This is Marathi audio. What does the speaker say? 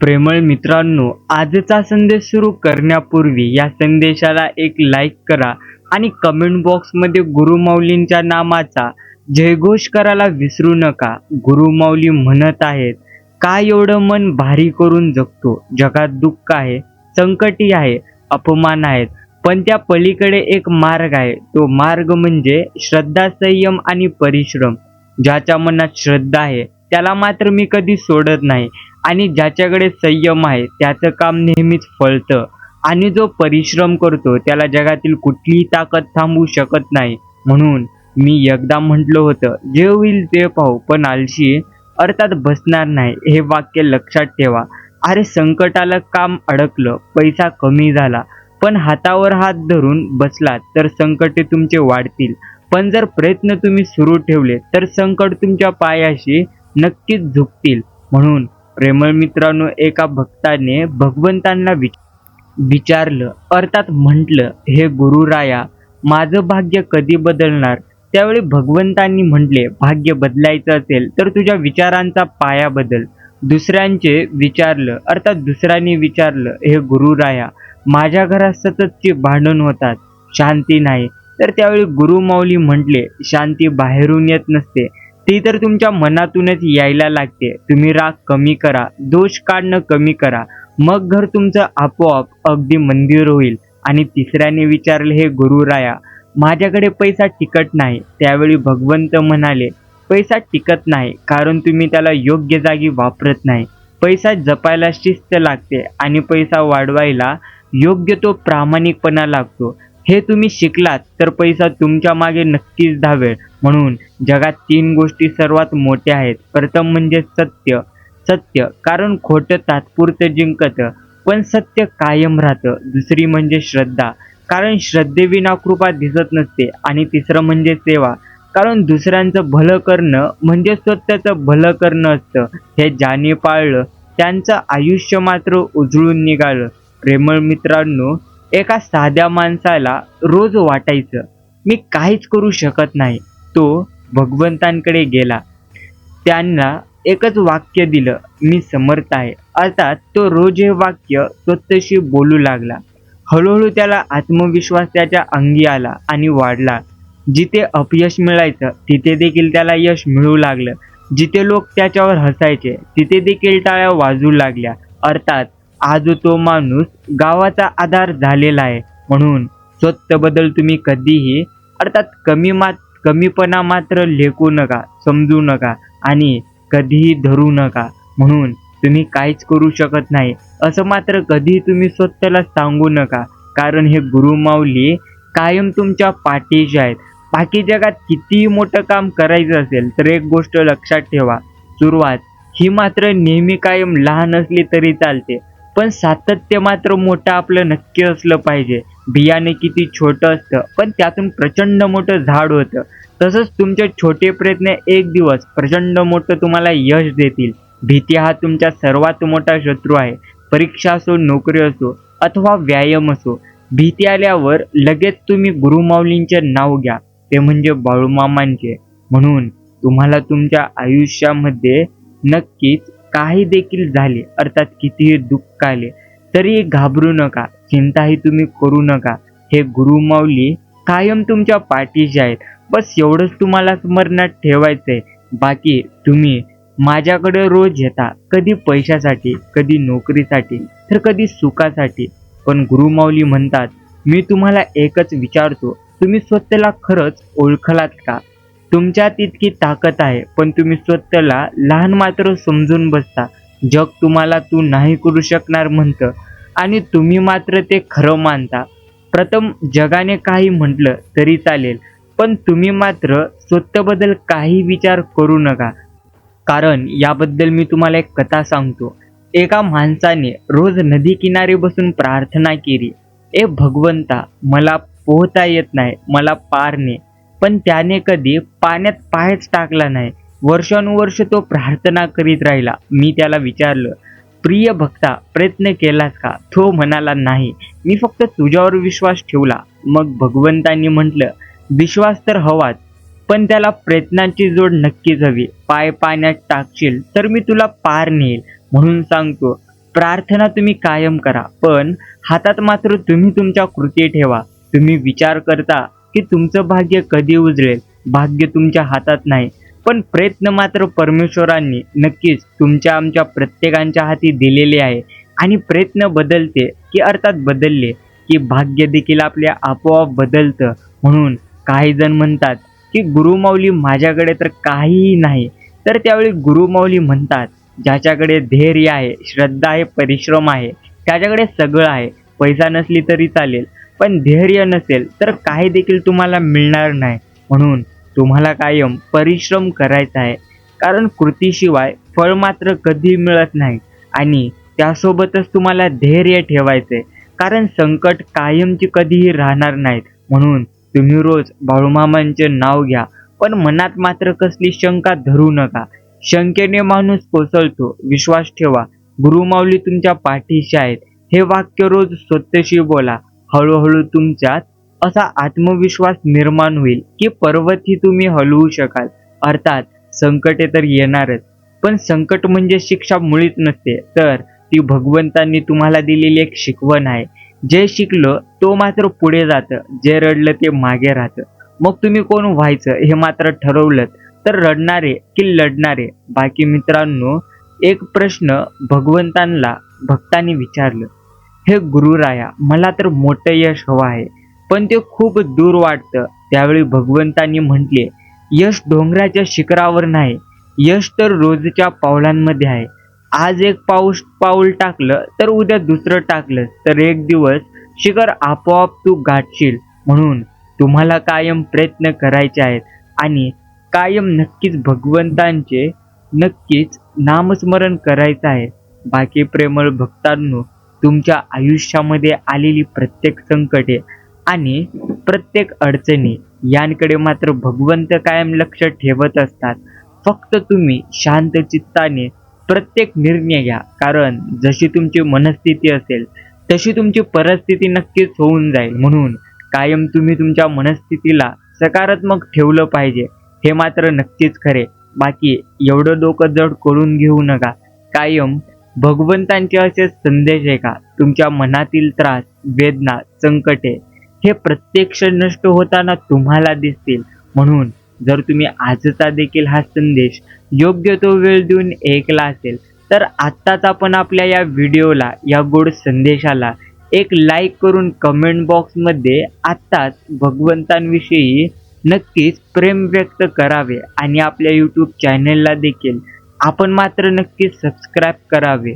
प्रेमळ मित्रांनो आजचा संदेश सुरू करण्यापूर्वी या संदेशाला एक लाईक करा आणि कमेंट बॉक्समध्ये गुरुमाऊलींच्या नामाचा जयघोष करायला विसरू नका. गुरुमाऊली म्हणत आहेत काय एवढं मन भारी करून जगतो? जगात दुःख आहे संकटी आहे अपमान आहेत पण त्या पलीकडे एक मार्ग आहे. तो मार्ग म्हणजे श्रद्धा संयम आणि परिश्रम ज्याच्या मनात श्रद्धा आहे. त्याला मात्र मी कधी सोडत नाही. आणि ज्याच्याकडे संयम आहे त्याचं काम नेहमीच फळतं. आणि जो परिश्रम करतो त्याला जगातील कुठलीही ताकद थांबवू शकत नाही. म्हणून मी एकदा म्हटलं होतं जे होईल ते पाहू पण आळशी अर्थात बसणार नाही हे वाक्य लक्षात ठेवा. अरे संकटाला काम अडकलं पैसा कमी झाला पण हातावर हात धरून बसलात तर संकटे तुमचे वाढतील. पण जर प्रयत्न तुम्ही सुरू ठेवले तर संकट तुमच्या पायाशी नक्कीच झुकतील. म्हणून प्रेमळ मित्रांनो एका भक्ताने भगवंतांना विच विचारलं. अर्थात म्हटलं हे गुरुराया माझं भाग्य कधी बदलणार? त्यावेळी भगवंतांनी म्हटले भाग्य बदलायचं असेल तर तुझ्या विचारांचा पाया बदल. दुसऱ्यांचे विचारलं अर्थात दुसऱ्यांनी विचारलं हे गुरुराया माझ्या घरात सततची भांडण होतात शांती नाही. तर त्यावेळी गुरुमाऊली म्हटले शांती बाहेरून येत नसते. ती तर तुमच्या मनातूनच यायला लागते. तुम्ही राग कमी करा दोष काढणं कमी करा. मग घर तुमचं आपोआप अगदी मंदिर होईल. आणि तिसऱ्याने विचारले हे गुरुराया माझ्याकडे पैसा टिकत नाही. त्यावेळी भगवंत म्हणाले पैसा टिकत नाही कारण तुम्ही त्याला योग्य जागी वापरत नाही. पैसा जपायला शिस्त लागते आणि पैसा वाढवायला योग्य तो प्रामाणिकपणा लागतो. हे तुम्ही शिकलात तर पैसा तुमच्या मागे नक्कीच धावेल. म्हणून जगात तीन गोष्टी सर्वात मोठ्या आहेत. प्रथम म्हणजे सत्य. सत्य कारण खोटं तात्पुरतं जिंकतं पण सत्य कायम राहतं. दुसरी म्हणजे श्रद्धा कारण श्रद्धेविना कृपा दिसत नसते. आणि तिसरं म्हणजे सेवा कारण दुसऱ्यांचं भलं करणं म्हणजे स्वतःचं भलं करणं असतं. हे ज्याने पाळलं त्यांचं आयुष्य मात्र उजळून निघालं. प्रेमळ मित्रांनो एका साध्या माणसाला रोज वाटायचं मी काहीच करू शकत नाही. तो भगवंतांकडे गेला. त्यांना एकच वाक्य दिलं मी समर्थ आहे. अर्थात तो रोज हे वाक्य स्वतःशी बोलू लागला. हळूहळू त्याला आत्मविश्वास त्याच्या अंगी आला आणि वाढला. जिथे अपयश मिळायचं तिथे देखील त्याला यश मिळू लागलं. जिथे लोक त्याच्यावर हसायचे तिथे देखील टाळ्या वाजू लागल्या. अर्थात आज तो माणूस गावाचा आधार झालेला आहे. म्हणून स्वतःबद्दल तुम्ही कधीही अर्थात कमी मात कमीपणा मात्र लेखू नका समजू नका आणि कधीही धरू नका. म्हणून तुम्ही काहीच करू शकत नाही. असं मात्र कधी तुम्ही स्वतःला सांगू नका. कारण हे गुरुमाऊली कायम तुमच्या पाठीशी आहेत. बाकी जगात कितीही मोठं काम करायचं असेल तर एक गोष्ट लक्षात ठेवा. सुरुवात ही मात्र नेहमी कायम लहान असली तरी चालते. पण सातत्य मात्र मोठं आपलं नक्की असलं पाहिजे. बियाणे किती छोटं असतं पण त्यातून प्रचंड मोठं झाड होतं. तसंच तुमचे छोटे प्रयत्न एक दिवस प्रचंड मोठं तुम्हाला यश देतील. भीती हा तुमचा सर्वात मोठा शत्रू आहे. परीक्षा असो नोकरी असो अथवा व्यायाम असो भीती आल्यावर लगेच तुम्ही गुरुमाऊलींचे नाव घ्या. ते म्हणजे बाळूमामांचे. म्हणून तुम्हाला तुमच्या आयुष्यामध्ये नक्कीच काही देखील झाले अर्थात कितीही दुःख आले तरी घाबरू नका चिंताही तुम्ही करू नका. हे गुरुमाऊली कायम तुमच्या पाठीशी आहेत. बस एवढंच तुम्हाला स्मरणात ठेवायचंय. बाकी तुम्ही माझ्याकडे रोज येता कधी पैशासाठी कधी नोकरीसाठी तर कधी सुखासाठी. पण गुरुमाऊली म्हणतात मी तुम्हाला एकच विचारतो तुम्ही स्वतःला खरंच ओळखलात का? तुमच्यात इतकी ताकद आहे पण तुम्ही स्वतःला लहान मात्र समजून बसता. जग तुम्हाला तू नाही करू शकणार म्हणतं आणि तुम्ही मात्र ते खरं मानता. प्रथम जगाने काही म्हटलं तरी चालेल पण तुम्ही मात्र स्वतःबद्दल काही विचार करू नका. कारण याबद्दल मी तुम्हाला एक कथा सांगतो. एका माणसाने रोज नदी किनारी बसून प्रार्थना केली. ए भगवंता मला पोहता येत नाही मला पार ने. पण त्याने कधी पाण्यात पायच टाकला नाही. वर्षानुवर्ष तो प्रार्थना करीत राहिला. मी त्याला विचारलं प्रिय भक्ता प्रयत्न केलास का तो म्हणाला नाही. मी फक्त तुझ्यावर विश्वास ठेवला. मग भगवंतांनी म्हटलं विश्वास तर हवाच पण त्याला प्रयत्नांची जोड नक्कीच हवी. पाय पाण्यात टाकशील तर मी तुला पार नेईल म्हणून सांगतो प्रार्थना तुम्ही कायम करा पण हातात मात्र तुम्ही तुमच्या कृती ठेवा. तुम्ही विचार करता की तुमचं भाग्य कधी उजळेल? भाग्य तुमच्या हातात नाही. पण प्रयत्न मात्र परमेश्वरांनी नक्कीच तुमच्या आमच्या प्रत्येकांच्या हाती दिलेले आहे. आणि प्रयत्न बदलते की अर्थात बदलले की भाग्य देखील आपल्या आपोआप बदलतं. म्हणून काही जण म्हणतात की गुरुमाऊली माझ्याकडे तर काहीही नाही. तर त्यावेळी गुरुमाऊली म्हणतात ज्याच्याकडे धैर्य आहे श्रद्धा आहे परिश्रम आहे त्याच्याकडे सगळं आहे. पैसा नसली तरी चालेल. पण धैर्य नसेल तर काही देखील तुम्हाला मिळणार नाही. म्हणून तुम्हाला कायम परिश्रम करायचा आहे. कारण कृतीशिवाय फळ मात्र कधी मिळत नाही. आणि त्यासोबतच तुम्हाला धैर्य ठेवायचे कारण संकट कायमची कधीही राहणार नाहीत. म्हणून तुम्ही रोज बाळूमामांचे नाव घ्या. पण मनात मात्र कसली शंका धरू नका. शंकेने माणूस कोसळतो. विश्वास ठेवा. गुरुमाऊली तुमच्या पाठीशी आहेत. हे वाक्य रोज स्वतःशी बोला. हळूहळू तुमच्यात असा आत्मविश्वास निर्माण होईल की पर्वतही तुम्ही हलवू शकाल. अर्थात संकटे तर येणारच पण संकट म्हणजे शिक्षा मुळीच नसते. तर ती भगवंतांनी तुम्हाला दिलेली एक शिकवण आहे. जे शिकलं तो मात्र पुढे जातं. जे रडलं ते मागे राहतं. मग तुम्ही कोण व्हायचं हे मात्र ठरवलं तर रडणारे की लढणारे? बाकी मित्रांनो एक प्रश्न भगवंतांना भक्तांनी विचारलं. हे गुरुराया मला तर मोठं यश हवं आहे. पण ते खूप दूर वाटतं. त्यावेळी भगवंतांनी म्हटले यश डोंगराच्या शिखरावर नाही यश तर रोजच्या पावलांमध्ये आहे. आज एक पाऊस पाऊल टाकलं तर उद्या दुसरं टाकलं तर एक दिवस शिखर आपोआप तू गाठशील. म्हणून तुम्हाला कायम प्रयत्न करायचे आहेत आणि कायम नक्कीच भगवंतांचे नक्कीच नामस्मरण करायचं आहे. बाकी प्रेमळ भक्तांनो तुमच्या आयुष्यामध्ये आलेली प्रत्येक संकटे आणि प्रत्येक अडचणी यांकडे मात्र भगवंत कायम लक्ष ठेवत असतात. फक्त तुम्ही शांत चित्ताने प्रत्येक निर्णय घ्या. कारण जशी तुमची मनस्थिती असेल तशी तुमची परिस्थिती नक्कीच होऊन जाईल. म्हणून कायम तुम्ही तुमच्या मनस्थितीला सकारात्मक ठेवलं पाहिजे. हे मात्र नक्कीच खरे. बाकी एवढं डोकं जड करून घेऊ नका. कायम भगवंतांचे असे संदेश आहे का? तुमच्या मनातील त्रास वेदना संकटे हे प्रत्यक्ष नष्ट होताना तुम्हाला दिसतील. म्हणून जर तुम्ही आजचा देखील हा संदेश योग्य तो वेळ देऊन ऐकला असेल तर आत्ताच आपण आपल्या या व्हिडिओला या गोड संदेशाला एक लाईक करून कमेंट बॉक्समध्ये आत्ताच भगवंतांविषयी नक्कीच प्रेम व्यक्त करावे आणि आपल्या यूट्यूब चॅनेलला देखील आपण मात्र नक्कीच सबस्क्राईब करावे.